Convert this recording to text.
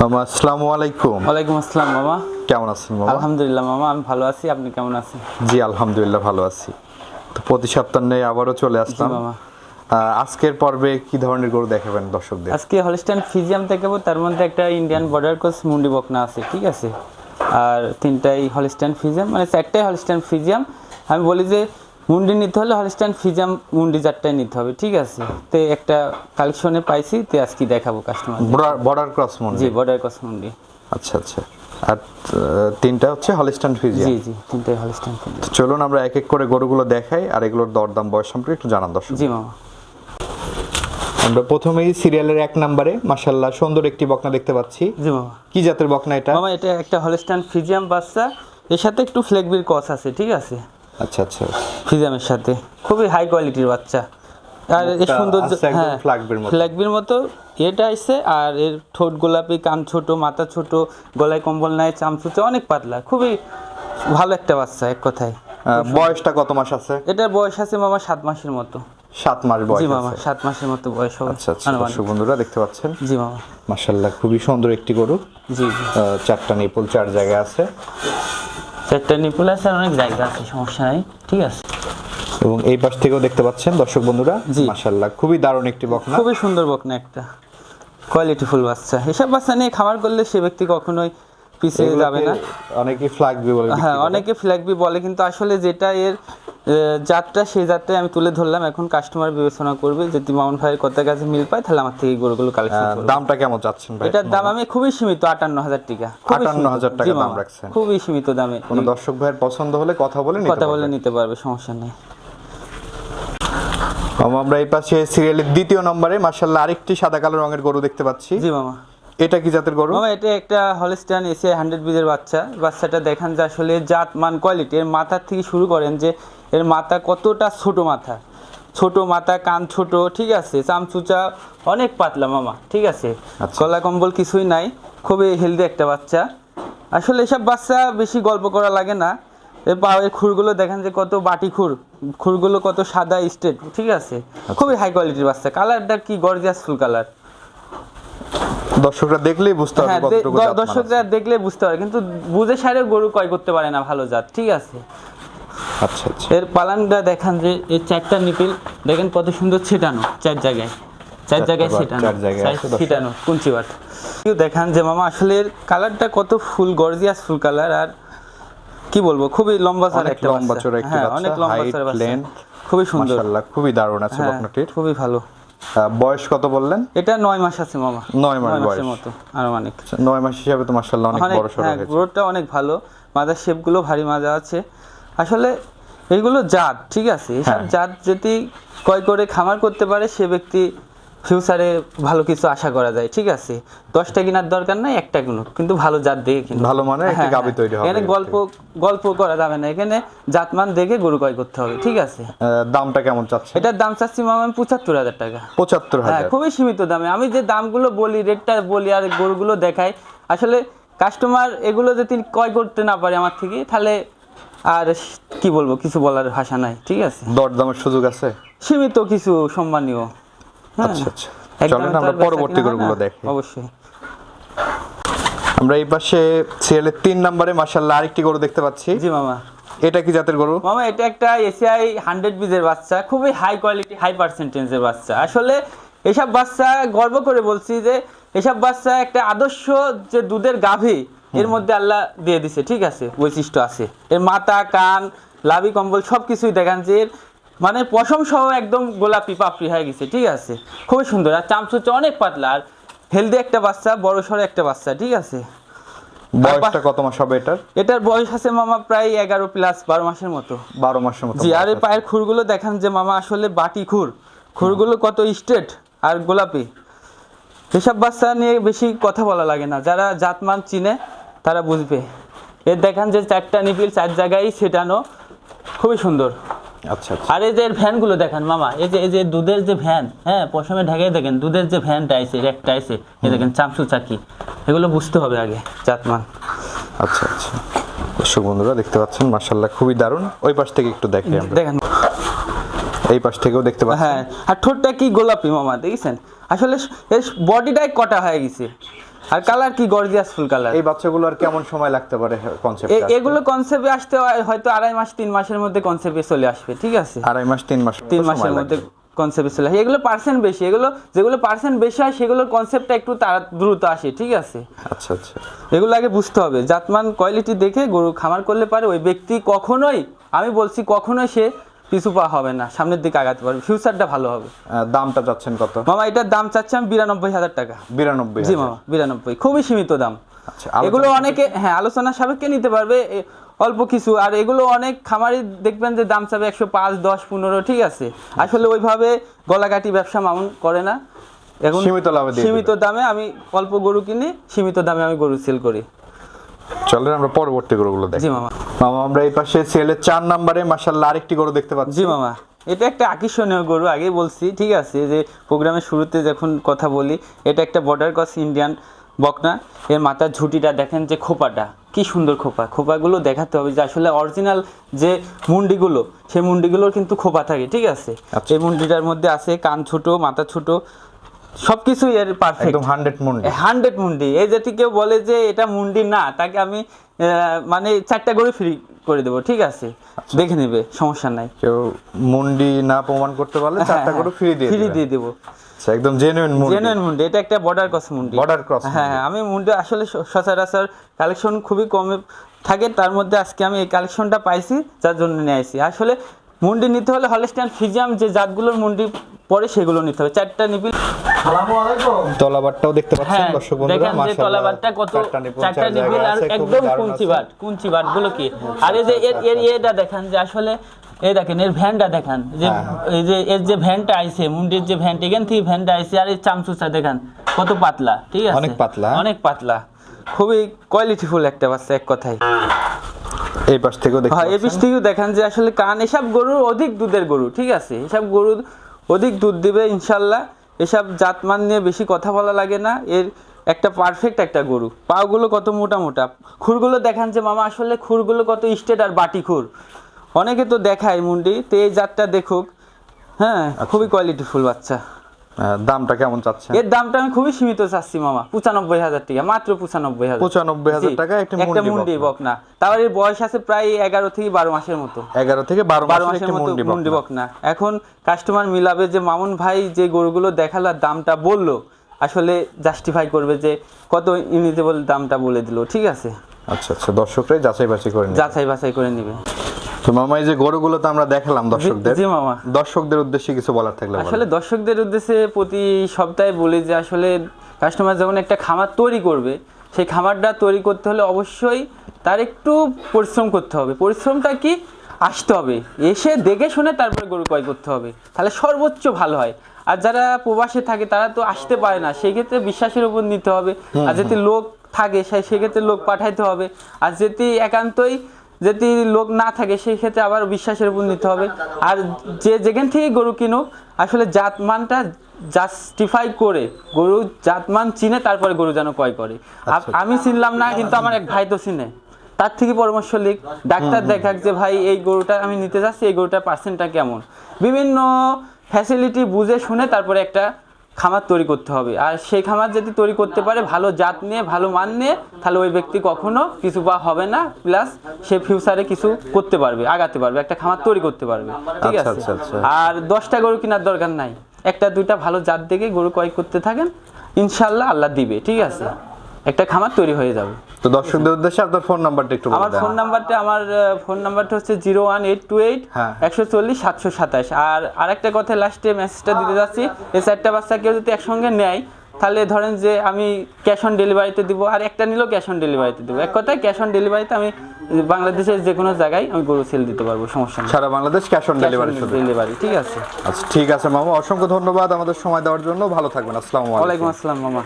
মামা আসসালামু আলাইকুম। ওয়ালাইকুম আসসালাম মামা। কেমন আছেন মামা? আলহামদুলিল্লাহ মামা আমি ভালো আছি। আপনি কেমন আছেন? জি আলহামদুলিল্লাহ ভালো আছি। তো প্রতি সপ্তাহে আবারও চলে আসলাম। মামা। আজকের পর্বে কি ধরনের গরু দেখাবেন দর্শকদের? আজকে হলিস্টাইন ফিজিয়াম দেখাবো। তার মধ্যে একটা ইন্ডিয়ান বর্ডার ক্রস মুন্ডি বকনা আছে ঠিক আছে? আর তিনটাই হলিস্টাইন ফিজিয়াম মানে চারটাই হলিস্টাইন ফিজিয়াম। আমি বলি যে মুন্ডি নিতে হলে হলিস্টাইন ফিজিয়াম মুন্ডি চারটাই নিতে হবে ঠিক আছে? তো একটা কালেকশনে পাইছি তো আজকে দেখাবো কাস্টমার বর্ডার ক্রস মনে জি বর্ডার ক্রস মুন্ডি। আচ্ছা আচ্ছা। আর তিনটা হচ্ছে হলিস্টান ফিজিয়া জি জি তিনটাই হলিস্টাইন ফিজিয়াম চলুন আমরা এক এক করে গরুগুলো দেখাই আর এগুলোর দরদাম বয়স সম্পর্কে একটু জানান দর্শক। জি মামা। আমরা প্রথমেই সিরিয়ালের এক নম্বরে মাসাল্লাহ সুন্দর একটি বকনা দেখতে পাচ্ছি। জি মামা। কি জাতের বকনা এটা? মামা এটা একটা হলিস্টাইন ফিজিয়াম বাচ্চা এর সাথে একটু ফ্লেগবির কস আছে ঠিক আছে? আচ্ছা আচ্ছা। ফিজামের সাথে। খুবই হাই কোয়ালিটির বাচ্চা। আর এর সৌন্দর্য হ্যাঁ ফ্ল্যাগবির মতো। ফ্ল্যাগবির মতো। এটা আইছে আর এর ঠোঁট গোলাপি কান ছোট মাথা ছোট গলায় কম্বল নাই চামচুচে অনেক পাতলা। খুবই ভালো একটা বাচ্চা এক কথায়। বয়সটা কত মাস আছে? এটার বয়স আছে মামা সাত মাসের মতো। সাত মাস বয়স জি মামা সাত মাসের মতো বয়স হবে। আচ্ছা আচ্ছা বন্ধুরা দেখতে পাচ্ছেন? জি মামা। মাসাল্লাহ খুবই সুন্দর একটি গরু। জি চারটা নিপুল চার জায়গায় আছে। চারটা নিপুলাসের অনেক জায়গা আছে সমস্যা নাই ঠিক আছে। এবং এই পাশ থেকেও দেখতে পাচ্ছেন দর্শক বন্ধুরা মাশাআল্লাহ খুবই দারুণ একটি বকনা। খুবই সুন্দর বকনা একটা। কোয়ালিটিফুল বাচ্চা। এসব বাচ্চা নিয়ে খাবার করলে সে ব্যক্তি কখনোই পিছিয়ে যাবে না। অনেকে ফ্ল্যাগ বি বলে হ্যাঁ। অনেকে ফ্ল্যাগবি বলে কিন্তু আসলে যেটা এর জাতটা সেই জাতটাই আমি তুলে ধরলাম। এখন কাস্টমার বিবেচনা করবে যদি মামুন ভাইয়ের কথা কাছে মিল পায় তাহলে আমার থেকে এই গরুগুলো কালেকশন আহ, করবে। দামটা কেমন চাচ্ছেন ভাই? এটার দাম আমি খুবই সীমিত আটান্ন হাজার টাকা। খুবই 58,000 টাকা দাম রাখছেন। খুবই সীমিত দামে। কোনো দর্শক ভাইয়ের পছন্দ হলে কথা বলে নিতে কথা বলে নিতে পারবে সমস্যা নেই। আমরা এই পাশে সিরিয়ালের দ্বিতীয় নম্বরে মাসাল্লাহ আরেকটি সাদা কালো রঙের গরু দেখতে পাচ্ছি জি মামা এটা কি জাতের গরু? এটা একটা হলিস্টান এসে হান্ড্রেড বিজের বাচ্চা। বাচ্চাটা দেখান যে আসলে জাত মান কোয়ালিটি এর মাথার থেকে শুরু করেন যে এর মাথা কতটা ছোট মাথা। ছোট মাথা কান ছোট ঠিক আছে? চামচুচা অনেক পাতলা মামা ঠিক আছে? আচ্ছা। গলা কম্বল কিছুই নাই খুবই হেলদি একটা বাচ্চা। আসলে এসব বাচ্চা বেশি গল্প করা লাগে না। এর খুরগুলো দেখেন যে কত বাটি খুর। খুরগুলো কত সাদা স্টেট ঠিক আছে? খুবই হাই কোয়ালিটির বাচ্চা। কালারটা কি গর্জিয়াস ফুল কালার দর্শকরা দেখলেই বুঝতে পারবে হ্যাঁ কতটুকু। দর্শকরা দেখলে বুঝতে পারে কিন্তু বুঝে সারে গরু ক্রয় করতে পারে না ভালো জাত ঠিক আছে? আচ্ছা আচ্ছা। এর পালানটা দেখান যে এর চারটা নিপিল দেখেন কত সুন্দর ছিটানো চার জায়গায়। চার জায়গায় ছিটানো। ছিটানো কুঞ্চি বাট দেখান যে মামা আসলে এর কালারটা কত ফুল গর্জিয়াস ফুল কালার আর কি বলব খুবই লম্বা অনেক একটা লম্বা চড়া একটি হ্যাঁ অনেক লম্বা length, খুবই সুন্দর। মাশাআল্লাহ খুবই দারুণ আছে হ্যাঁ বকনাটির। খুবই ভালো। বয়স কত বললেন? এটা নয় মাস আছে মামা। নয় মাস বয়সের মতো আনুমানিক নয় মাস হিসাবে তো মাশাআল্লাহ অনেক বড় সড়ো হ্যাঁ গ্রোথটা অনেক ভালো মাজার শেপগুলো ভারী মাজা আছে। আসলে এইগুলো জাত ঠিক আছে? এসব হ্যাঁ। জাত যদি ক্রয় করে খামার করতে পারে সে ব্যক্তি ফিউচারে ভালো কিছু আশা করা যায় ঠিক আছে? দশটা কেনার দরকার নাই একটা কিনুক কিন্তু ভালো জাত দেখে কিনুক। ভালো মানের একটি হ্যাঁ, গাভী হ্যাঁ। তৈরি হবে এখানে গল্প গল্প করা যাবে না এখানে জাতমান দেখে গরু ক্রয় করতে হবে ঠিক আছে? দামটা কেমন চাচ্ছেন? এটার দাম চাচ্ছি মামা আমি পঁচাত্তর হাজার টাকা। পঁচাত্তর হ্যাঁ হাজার খুবই সীমিত দামে। আমি যে দামগুলো বলি রেটটা বলি আর গরুগুলো দেখাই আসলে কাস্টমার এগুলো যদি ক্রয় করতে না পারে আমার থেকে তাহলে আর কি বলব কিছু বলার ভাষা নাই ঠিক আছে? দরদামের সুযোগ আছে? সীমিত কিছু সম্মানীয়। আচ্ছা আচ্ছা। একদমই চলেন আমরা পরবর্তী হয় গরুগুলো না। দেখি। অবশ্যই। আমরা এই পাশে সিরিয়ালের তিন নম্বরে মাশাআল্লাহ আরেকটি গরু দেখতে পাচ্ছি। জি মামা। এটা কি জাতের গরু? মামা এটা একটা এসিআই হান্ড্রেড বিজের বাচ্চা খুবই হাই কোয়ালিটি হাই পার্সেন্টেজের বাচ্চা। আসলে এসব বাচ্চা গর্ব করে বলছি যে এসব বাচ্চা একটা আদর্শ যে দুধের গাভী এর মধ্যে আল্লাহ দিয়ে দিছে ঠিক আছে? বৈশিষ্ট্য আছে। এর মাথা কান লাভি কম্বল সব কিছুই দেখান যে এর মানে পশম সহ একদম গোলাপি পাপড়ি হয়ে গেছে ঠিক আছে? খুবই সুন্দর। আর চামচুচা অনেক পাতলা আর হেলদি একটা বাচ্চা বড় সড়ো একটা বাচ্চা ঠিক আছে? বয়সটা কত মাস হবে এটার? এটার বয়স আছে মামা প্রায় এগারো প্লাস বারো মাসের মতো। বারো মাসের মতো জি আর এই পায়ের খুরগুলো দেখান যে মামা আসলে বাটি খুর। খুরগুলো কত স্ট্রেট আর গোলাপি। এসব বাচ্চা নিয়ে বেশি কথা বলা লাগে না। যারা জাতমান চিনে তারা বুঝবে। এর দেখান যে চারটা নিপিল চার জায়গায় সেটানো খুবই সুন্দর। আচ্ছা আচ্ছা। আর এই যে এর ভ্যানগুলো দেখান মামা এই যে এই যে দুধের যে ভ্যান হ্যাঁ পশমে ঢাকায় দেখেন দুধের যে ভ্যানটা আছে একটা আছে এই দেখেন চামচু চাকি এগুলো বুঝতে হবে আগে। জাতমান। আচ্ছা আচ্ছা। দর্শক বন্ধুরা দেখতে পাচ্ছেন মাশাআল্লাহ খুবই দারুণ। ওই পাশ থেকে একটু দেখি আমরা। দেখেন। এই পাশ থেকেও দেখতে পাচ্ছেন। হ্যাঁ আর ঠোঁটটা কি গোলাপি মামা দেখেছেন? আসলে এর বডিটাই কটা হয়ে গেছে। আর কালার কি? গর্জিয়াস ফুল কালার এই বাচ্চাগুলো আর কেমন সময় লাগতে পারে কনসেপ্ট এগুলো কনসেপ্টে আসতে হয়তো আড়াই মাস তিন মাসের মধ্যে কনসেপ্টে চলে আসবে ঠিক আছে? আড়াই মাস তিন মাস তিন মাসের মধ্যে কনসেপ্টে চলে আসে। এগুলো পার্সেন্ট বেশি। এগুলো যেগুলো পার্সেন্ট বেশি হয় সেগুলোর কনসেপ্টটা একটু তাড়া দ্রুত আসে ঠিক আছে? আচ্ছা আচ্ছা। এগুলো আগে বুঝতে হবে। জাতমান কোয়ালিটি দেখে গরু খামার করলে পারে ওই ব্যক্তি কখনোই আমি বলছি কখনোই সে পিছু পা হবে না সামনের দিকে আগাতে পারবে। ফিউচারটা ভালো হবে। দামটা যাচ্ছেন কত? মামা এটার দাম চাচ্ছি আমি বিরানব্বই হাজার টাকা। বিরানব্বই জি মামা বিরানব্বই। খুবই সীমিত দাম। আচ্ছা এগুলো অনেকে হ্যাঁ আলোচনা সাপেক্ষে নিতে পারবে অল্প কিছু। আর এগুলো অনেক খামারি দেখবেন যে দাম চাবে একশো পাঁচ দশ পনেরো ঠিক আছে। আসলে ওইভাবে গলাকাটি ব্যবসা মামুন করে না। এখন সীমিত লাভে সীমিত দামে আমি অল্প গরু কিনে সীমিত দামে আমি গরু সেল করি। চলেন আমরা পরবর্তী গরুগুলো দেখি। মামা। মামা আমরা এই পাশে সেলের চার নাম্বারে মাসাল্লাহ আরেকটি গরু দেখতে পাচ্ছি। জি মামা এটা একটা আকর্ষণীয় গরু আগেই বলছি ঠিক আছে যে প্রোগ্রামের শুরুতে যখন কথা বলি এটা একটা বর্ডার ক্রস ইন্ডিয়ান বকনা এর মাথার ঝুঁটিটা দেখেন যে খোপাটা কি সুন্দর খোপা খোপাগুলো দেখাতে হবে যে আসলে অরিজিনাল যে মুন্ডিগুলো সেই মুন্ডিগুলোর কিন্তু খোপা থাকে ঠিক আছে? আচ্ছা। এই মুন্ডিটার মধ্যে আছে কান ছোট মাথা ছোট সবকিছুই এর পারফেক্ট একদম হান্ড্রেড মুন্ডি। হান্ড্রেড মুন্ডি। এই যদি কেউ বলে যে এটা মুন্ডি না তাকে আমি মানে চারটা গরু ফ্রি করে দেবো ঠিক আছে? আচ্ছা। দেখে নেবে সমস্যা নাই। কেউ মুন্ডি না প্রমাণ করতে পারলে চারটা গরু ফ্রি দিয়ে ফ্রি হ্যাঁ, দিয়ে দেবো। আচ্ছা একদম জেনুইন মুন্ডি। জেনুইন মুন্ডি এটা একটা বর্ডার ক্রস মুন্ডি। বর্ডার ক্রস হ্যাঁ হ্যাঁ আমি মুন্ডি আসলে সচরাচর কালেকশন খুবই কমে থাকে তার মধ্যে আজকে আমি এই কালেকশনটা পাইছি যার জন্য নিয়ে আসি। আসলে মুন্ডি নিতে হলে হলস্টাইন ফিজিয়াম যে জাতগুলোর মুন্ডি পরে সেগুলো নিতে হবে। চারটা নিপিল তলাবারটাও দেখতে পাচ্ছেন হ্যাঁ দর্শক বন্ধুরা মাশাআল্লাহ, তলাবারটা কত চারটা নিপিল আর খুবই একদম দারুণ কুঞ্চি বাট কুঞ্চি বাটগুলো কি? আর এই যে এর এর এটা দেখেন যে আসলে এই দেখেন এর ভ্যানটা দেখেন যে হ্যাঁ। এই যে এর যে ভ্যানটা আইছে মুন্ডির যে ভ্যান এখান থেকে ভ্যানটা আইছে আর এই চামচুচা দেখেন কত পাতলা ঠিক আছে? অনেক পাতলা? অনেক পাতলা। খুবই কোয়ালিটিফুল একটা বাচ্চা এক কথায়। এই পাশ থেকেও দেখতে হ্যাঁ এ পিস পাচ্ছেন থেকেও দেখেন যে আসলে কান এসব গরুর অধিক দুধের গরু ঠিক আছে? এসব গরু অধিক দুধ দিবে ইনশাল্লাহ এসব জাতমান নিয়ে বেশি কথা বলা লাগে না। এর একটা পারফেক্ট একটা গরু। পাগুলো কত মোটা মোটা। খুরগুলো দেখান যে মামা আসলে খুরগুলো কত স্টেট আর বাটি খুর। অনেকে তো দেখায় মুন্ডি তো এই জাতটা দেখুক। হ্যাঁ খুবই কোয়ালিটিফুল বাচ্চা। দামটা কেমন চাচ্ছেন? এর দামটা আমি খুবই সীমিত চাচ্ছি মামা পঁচানব্বই হাজার টাকা মাত্র পঁচানব্বই হাজার পঁচানব্বই হাজার টাকা একটা মুন্ডি বকনা। তার এর বয়স আছে প্রায় এগারো থেকে বারো মাসের মতো। এগারো থেকে বারো বারো মাসের মতো মুন্ডি বকনা। এখন কাস্টমার মিলাবে যে মামুন ভাই যে গরুগুলো দেখাল আর দামটা বলল আসলে জাস্টিফাই করবে যে কত ইনিজেবল দামটা বলে দিল। ঠিক আছে? আচ্ছা আচ্ছা। দর্শকরাই যাচাই বাছাই করে যাচাই বাছাই করে নিবে। তো মামা এই যে গরুগুলো তো আমরা দেখালাম দর্শকদের। জি মামা। দর্শকদের উদ্দেশ্যে কিছু বলার থাকলে আসলে দর্শকদের উদ্দেশ্যে প্রতি সপ্তাহে বলি যে আসলে কাস্টমার যখন একটা খামার তৈরি করবে সেই খামারটা তৈরি করতে হলে অবশ্যই তার একটু পরিশ্রম করতে হবে। পরিশ্রমটা কি? আসতে হবে। এসে দেখে শুনে তারপরে গরু ক্রয় করতে হবে। তাহলে সর্বোচ্চ ভালো হয়। আর যারা প্রবাসে থাকে তারা তো আসতে পারে না। সেই ক্ষেত্রে বিশ্বাসের উপর নিতে হবে। আর যদি লোক থাকে সেক্ষেত্রে লোক পাঠাইতে হবে। আর যদি একান্তই যদি লোক না থাকে সেই ক্ষেত্রে আবার বিশ্বাসের উপর নিতে হবে। আর যে যেখান থেকে গরু কিনুক আসলে জাতমানটা জাস্টিফাই করে গরু জাতমান চিনে তারপরে গরু যেন ক্রয় করে। আপ- আমি চিনলাম না কিন্তু আমার এক ভাই তো চিনে। তার থেকে পরামর্শ লিখ ডাক্তার দেখাক যে ভাই এই গরুটা আমি নিতে যাচ্ছি এই গরুটার পার্সেন্টটা কেমন? বিভিন্ন ফ্যাসিলিটি বুঝে শুনে তারপরে একটা খামার তৈরি করতে হবে। আর সেই খামার যদি তৈরি করতে পারে ভালো জাত নিয়ে ভালো মান নিয়ে তাহলে ওই ব্যক্তি কখনো কিছু বা হবে না প্লাস সে ফিউচারে কিছু করতে পারবে আগাতে পারবে একটা খামার তৈরি করতে পারবে। ঠিক আচ্ছা, আছে? আচ্ছা, আচ্ছা। আর দশটা গরু কেনার দরকার নাই। একটা দুইটা ভালো জাত দেখে গরু ক্রয় করতে থাকেন ইনশাল্লাহ আল্লাহ দিবে ঠিক আছে? একটা খামার তৈরি হয়ে যাবে। তো দর্শকদের উদ্দেশ্যে আপনার ফোন নাম্বারটা একটু আমার ফোন নাম্বারটা আমার ফোন নাম্বারটা হচ্ছে zero one eight two eight. একশো চল্লিশ সাতশো সাতাশ। আর আরেকটা কথা লাস্টে মেসেজটা দিতে যাচ্ছি এই চারটা বাচ্চা কেউ যদি একসঙ্গে নেয় তাহলে ধরেন যে আমি ক্যাশ অন ডেলিভারিতে দিব আর একটা নিলেও ক্যাশ অন ডেলিভারিতে দিব। এক কথায় ক্যাশ অন ডেলিভারিতে আমি বাংলাদেশের যে কোনো জায়গায় আমি গরু সেল দিতে পারব সমস্যা নেই। সারা বাংলাদেশ ক্যাশ অন ডেলিভারি শুধু ডেলিভারি ঠিক আছে। আচ্ছা ঠিক আছে মামা অসংখ্য ধন্যবাদ আমাদের সময় দেওয়ার জন্য। ভালো থাকবেন আসসালামু আলাইকুম। আসসালাম মামা।